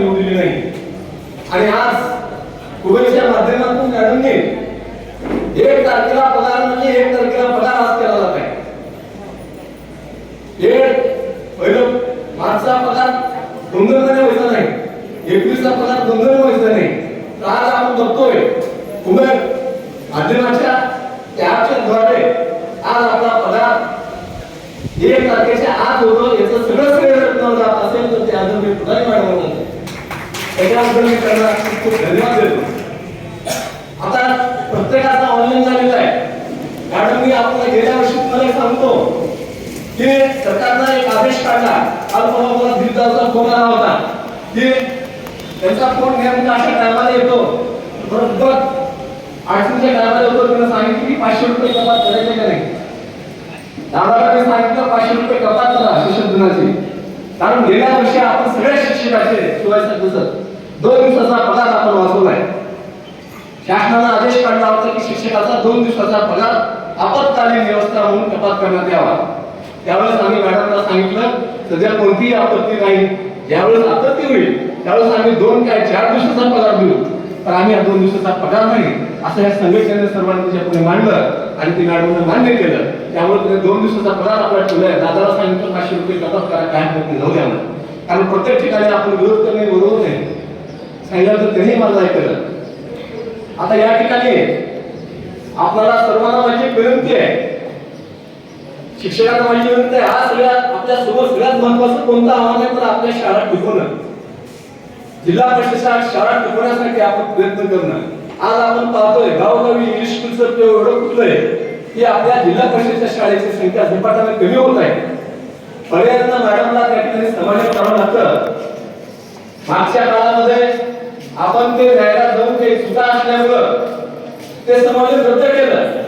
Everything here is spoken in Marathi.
आपण येऊ दिली नाही. आणि आज गुगलच्या माध्यमातून जाणून घे. एक तारखेला पगार म्हणजे एक तारखेला पगार आज केला जात आहे. एक पहिलं मार्चचा पगार दोन व्हायचा नाही. एकवीसचा पगार डोंगर व्हायचा नाही. तर आज आपण बघतोय गुगल माध्यमाच्या त्याच्या द्वारे आज आपला पगार एक तारखेच्या आत होतो याचं सगळं श्रेय जर तुम्हाला जात असेल तर ते आज मी पुढारी मॅडम म्हणतो त्याच्याबद्दल मी त्यांना खूप खूप धन्यवाद देतो. आता प्रत्येकाचा ऑनलाईन झालेला आहे. मॅडम मी आपल्याला गेल्या वर्षी तुम्हाला सांगतो की सरकारचा एक आदेश काढला. काल मला मला दीड फोन आला होता की त्यांचा फोन नेमका म्हणजे अशा टायमाला येतो. बरोबर. आठवीच्या टायमाला येतो. तिने सांगितलं की पाचशे रुपये कपात करायचे का नाही? दादाला सांगितलं पाचशे रुपये कपात करा शिक्षक दिनाची कारण गेल्या वर्षी आपण सगळ्या शिक्षकाचे शिवाय दिवसात दोन दिवसाचा पगार आपण वाचवलाय शासनानं आदेश काढला होता की शिक्षकाचा दोन दिवसाचा पगार आपत्कालीन व्यवस्था म्हणून कपात करण्यात यावा. त्यावेळेस आम्ही मॅडमला सांगितलं सध्या कोणतीही आपत्ती नाही. ज्यावेळेस आपत्ती होईल त्यावेळेस आम्ही दोन काय चार दिवसाचा पगार देऊ. तर आम्ही हा दोन दिवसाचा पगार नाही असं या संघटनेने सर्वांनी पुढे मांडलं आणि ते मॅडमनं मान्य केलं त्यामुळे दोन दिवसाचा पगार आपल्याला ठेवलाय दादाला सांगितलं पाचशे रुपये कपात करा काय नक्की जाऊ द्या कारण प्रत्येक ठिकाणी आपण विरोध करणे बरोबर नाही. सांगितलं तर त्यांनी मला ऐकलं आता या ठिकाणी आपल्याला सर्वांना माझी विनंती आहे. शिक्षकांना माझी विनंती आहे हा सगळ्या आपल्यासमोर सगळ्यात महत्वाचं कोणतं आव्हान आहे तर आपल्या शाळा टिकवणं. जिल्हा परिषदेच्या शाळा टिकवण्यासाठी आपण प्रयत्न करणं. आज आपण पाहतोय गावगावी इंग्लिश स्कूलचं ते एवढं कुठलंय की आपल्या जिल्हा परिषदेच्या शाळेची संख्या झपाट्याने कमी होत आहे. पर्यायांना मॅडमला त्या ठिकाणी समाधान करावं लागतं. मागच्या काळामध्ये आपण ते न्यायालयात रद्द केलं.